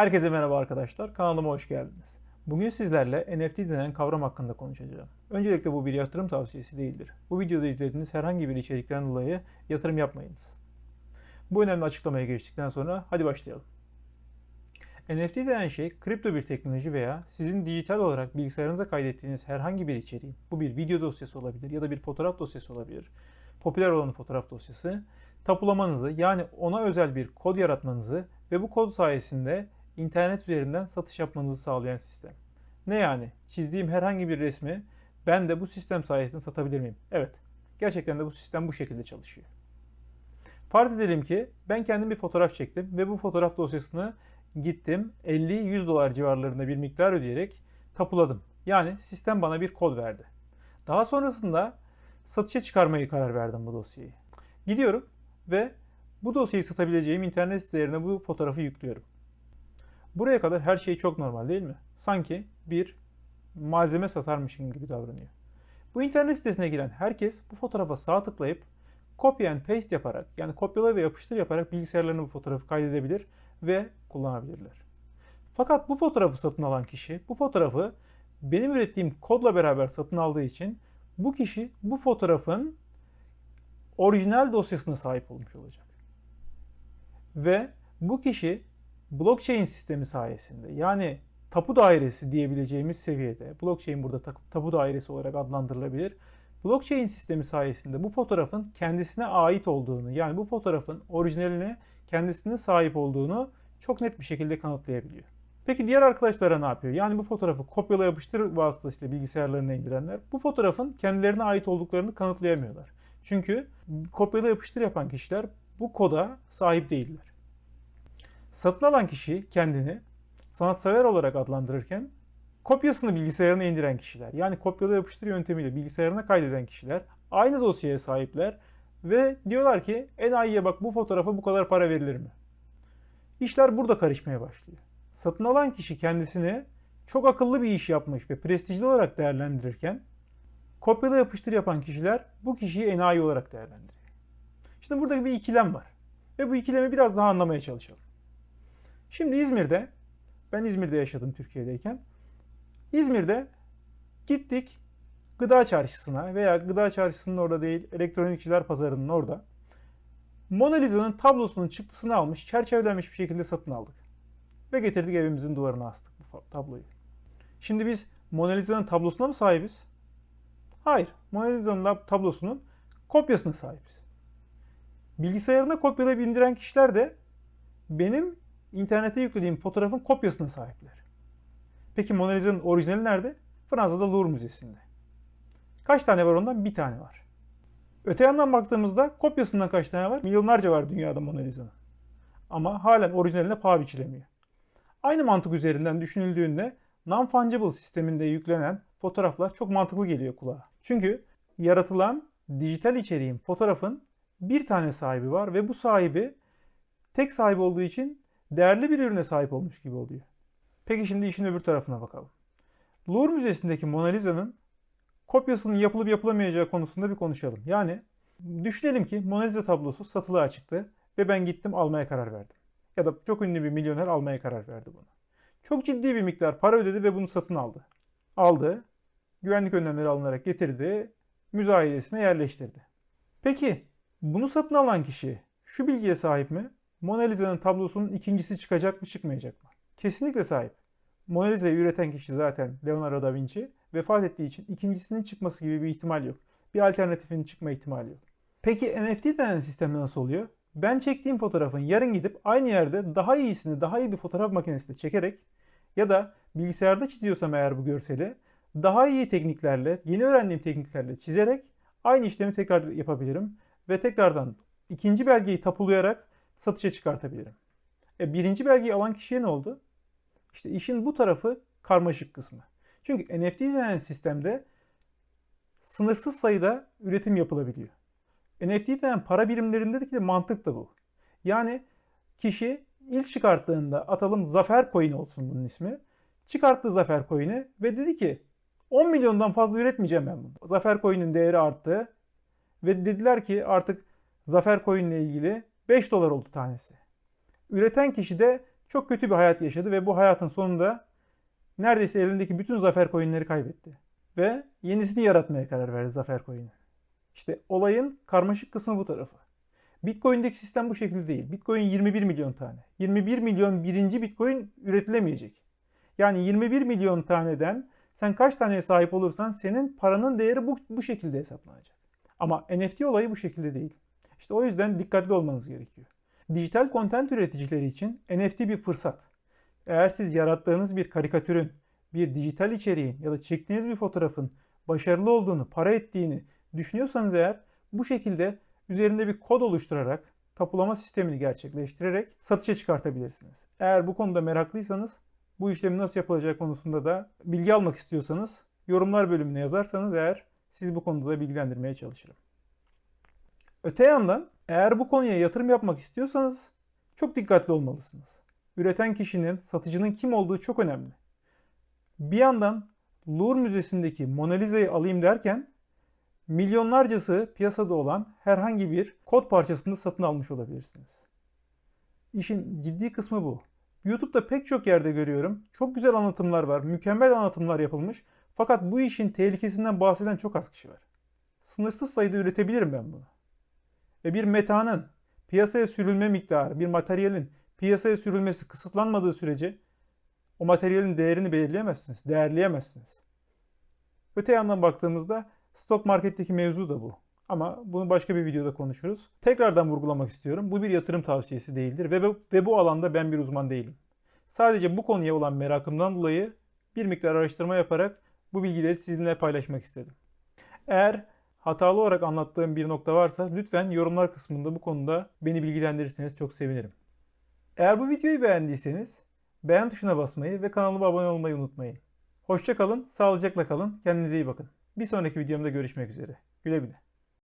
Herkese merhaba arkadaşlar. Kanalıma hoş geldiniz. Bugün sizlerle NFT denen kavram hakkında konuşacağım. Öncelikle bu bir yatırım tavsiyesi değildir. Bu videoda izlediğiniz herhangi bir içerikten dolayı yatırım yapmayınız. Bu önemli açıklamaya geçtikten sonra hadi başlayalım. NFT denen şey kripto bir teknoloji veya sizin dijital olarak bilgisayarınıza kaydettiğiniz herhangi bir içeriğin, bu bir video dosyası olabilir ya da bir fotoğraf dosyası olabilir, popüler olan fotoğraf dosyası, tapulamanızı yani ona özel bir kod yaratmanızı ve bu kod sayesinde internet üzerinden satış yapmanızı sağlayan sistem. Ne yani? Çizdiğim herhangi bir resmi ben de bu sistem sayesinde satabilir miyim? Evet. Gerçekten de bu sistem bu şekilde çalışıyor. Farz edelim ki ben kendim bir fotoğraf çektim ve bu fotoğraf dosyasını gittim 50-100 dolar civarlarında bir miktar ödeyerek tapuladım. Yani sistem bana bir kod verdi. Daha sonrasında satışa çıkarmayı karar verdim bu dosyayı. Gidiyorum ve bu dosyayı satabileceğim internet sitelerine bu fotoğrafı yüklüyorum. Buraya kadar her şey çok normal değil mi? Sanki bir malzeme satarmışım gibi davranıyor. Bu internet sitesine giren herkes bu fotoğrafa sağ tıklayıp copy and paste yaparak yani kopyala ve yapıştır yaparak bilgisayarlarına bu fotoğrafı kaydedebilir ve kullanabilirler. Fakat bu fotoğrafı satın alan kişi bu fotoğrafı benim ürettiğim kodla beraber satın aldığı için bu kişi bu fotoğrafın orijinal dosyasına sahip olmuş olacak. Ve bu kişi blockchain sistemi sayesinde yani tapu dairesi diyebileceğimiz seviyede, blockchain burada tapu dairesi olarak adlandırılabilir. Blockchain sistemi sayesinde bu fotoğrafın kendisine ait olduğunu yani bu fotoğrafın orijinaline kendisine sahip olduğunu çok net bir şekilde kanıtlayabiliyor. Peki diğer arkadaşlara ne yapıyor? Yani bu fotoğrafı kopyala yapıştır vasıtasıyla bilgisayarlarına indirenler bu fotoğrafın kendilerine ait olduklarını kanıtlayamıyorlar. Çünkü kopyala yapıştır yapan kişiler bu koda sahip değiller. Satın alan kişi kendini sanatsever olarak adlandırırken kopyasını bilgisayarına indiren kişiler yani kopyala yapıştır yöntemiyle bilgisayarına kaydeden kişiler aynı dosyaya sahipler ve diyorlar ki enayiye bak bu fotoğrafa bu kadar para verilir mi? İşler burada karışmaya başlıyor. Satın alan kişi kendisini çok akıllı bir iş yapmış ve prestijli olarak değerlendirirken kopyala yapıştır yapan kişiler bu kişiyi enayi olarak değerlendiriyor. Şimdi burada bir ikilem var. Ve bu ikilemi biraz daha anlamaya çalışalım. Şimdi İzmir'de, ben İzmir'de yaşadım Türkiye'deyken. İzmir'de gittik gıda çarşısına veya gıda çarşısının orada değil, elektronikçiler pazarının orada. Mona Lisa'nın tablosunun çıktısını almış, çerçevelenmiş bir şekilde satın aldık. Ve getirdik evimizin duvarına astık bu tabloyu. Şimdi biz Mona Lisa'nın tablosuna mı sahibiz? Hayır. Mona Lisa'nın tablosunun kopyasına sahibiz. Bilgisayarına kopyalayıp indiren kişiler de benim internete yüklediğim fotoğrafın kopyasına sahipler. Peki Mona Lisa'nın orijinali nerede? Fransa'da Louvre Müzesi'nde. Kaç tane var ondan? Bir tane var. Öte yandan baktığımızda kopyasından kaç tane var? Milyonlarca var dünyada Mona Lisa'nın. Ama halen orijinaline paha biçilemiyor. Aynı mantık üzerinden düşünüldüğünde non-fungible sisteminde yüklenen fotoğraflar çok mantıklı geliyor kulağa. Çünkü yaratılan dijital içeriğin, fotoğrafın bir tane sahibi var ve bu sahibi tek sahibi olduğu için değerli bir ürüne sahip olmuş gibi oluyor. Peki şimdi işin öbür tarafına bakalım. Louvre Müzesi'ndeki Mona Lisa'nın kopyasının yapılıp yapılamayacağı konusunda bir konuşalım. Yani düşünelim ki Mona Lisa tablosu satılığa çıktı ve ben gittim almaya karar verdim. Ya da çok ünlü bir milyoner almaya karar verdi bunu. Çok ciddi bir miktar para ödedi ve bunu satın aldı. Aldı, güvenlik önlemleri alınarak getirdi, müzayedesine yerleştirdi. Peki bunu satın alan kişi şu bilgiye sahip mi? Mona Lisa'nın tablosunun ikincisi çıkacak mı çıkmayacak mı? Kesinlikle sahip. Mona Lisa'yı üreten kişi zaten Leonardo da Vinci vefat ettiği için ikincisinin çıkması gibi bir ihtimal yok. Bir alternatifinin çıkma ihtimali yok. Peki NFT denen sistem nasıl oluyor? Ben çektiğim fotoğrafın yarın gidip aynı yerde daha iyisini daha iyi bir fotoğraf makinesiyle çekerek ya da bilgisayarda çiziyorsam eğer bu görseli daha iyi tekniklerle, yeni öğrendiğim tekniklerle çizerek aynı işlemi tekrar yapabilirim ve tekrardan ikinci belgeyi tapulayarak satışa çıkartabilirim. E, birinci belgeyi alan kişiye ne oldu? İşte işin bu tarafı karmaşık kısmı. Çünkü NFT denen sistemde sınırsız sayıda üretim yapılabiliyor. NFT denen para birimlerindeki de mantık da bu. Yani kişi ilk çıkarttığında atalım Zafer Coin olsun bunun ismi. Çıkarttı Zafer Coin'i ve dedi ki 10 milyondan fazla üretmeyeceğim ben bunu. Zafer Coin'in değeri arttı ve dediler ki artık Zafer Coin ile ilgili 5 dolar oldu tanesi. Üreten kişi de çok kötü bir hayat yaşadı ve bu hayatın sonunda neredeyse elindeki bütün zafer coinleri kaybetti. Ve yenisini yaratmaya karar verdi zafer coin'i. İşte olayın karmaşık kısmı bu tarafı. Bitcoin'deki sistem bu şekilde değil. Bitcoin 21 milyon tane. 21 milyon birinci Bitcoin üretilemeyecek. Yani 21 milyon taneden sen kaç taneye sahip olursan senin paranın değeri bu, bu şekilde hesaplanacak. Ama NFT olayı bu şekilde değil. İşte o yüzden dikkatli olmanız gerekiyor. Dijital content üreticileri için NFT bir fırsat. Eğer siz yarattığınız bir karikatürün, bir dijital içeriğin ya da çektiğiniz bir fotoğrafın başarılı olduğunu, para ettiğini düşünüyorsanız eğer bu şekilde üzerinde bir kod oluşturarak tapulama sistemini gerçekleştirerek satışa çıkartabilirsiniz. Eğer bu konuda meraklıysanız bu işlemi nasıl yapılacağı konusunda da bilgi almak istiyorsanız yorumlar bölümüne yazarsanız eğer sizi bu konuda da bilgilendirmeye çalışırım. Öte yandan eğer bu konuya yatırım yapmak istiyorsanız çok dikkatli olmalısınız. Üreten kişinin, satıcının kim olduğu çok önemli. Bir yandan Louvre Müzesi'ndeki Mona Lisa'yı alayım derken milyonlarcası piyasada olan herhangi bir kod parçasını satın almış olabilirsiniz. İşin ciddi kısmı bu. YouTube'da pek çok yerde görüyorum. Çok güzel anlatımlar var, mükemmel anlatımlar yapılmış. Fakat bu işin tehlikesinden bahseden çok az kişi var. Sınırsız sayıda üretebilirim ben bunu. Ve bir metanın piyasaya sürülme miktarı, bir materyalin piyasaya sürülmesi kısıtlanmadığı sürece o materyalin değerini belirleyemezsiniz, değerleyemezsiniz. Öte yandan baktığımızda stok marketteki mevzu da bu. Ama bunu başka bir videoda konuşuruz. Tekrardan vurgulamak istiyorum. Bu bir yatırım tavsiyesi değildir ve, ve bu alanda ben bir uzman değilim. Sadece bu konuya olan merakımdan dolayı bir miktar araştırma yaparak bu bilgileri sizinle paylaşmak istedim. Eğer hatalı olarak anlattığım bir nokta varsa lütfen yorumlar kısmında bu konuda beni bilgilendirirseniz çok sevinirim. Eğer bu videoyu beğendiyseniz beğen tuşuna basmayı ve kanalıma abone olmayı unutmayın. Hoşça kalın, sağlıcakla kalın, kendinize iyi bakın. Bir sonraki videomda görüşmek üzere. Güle güle.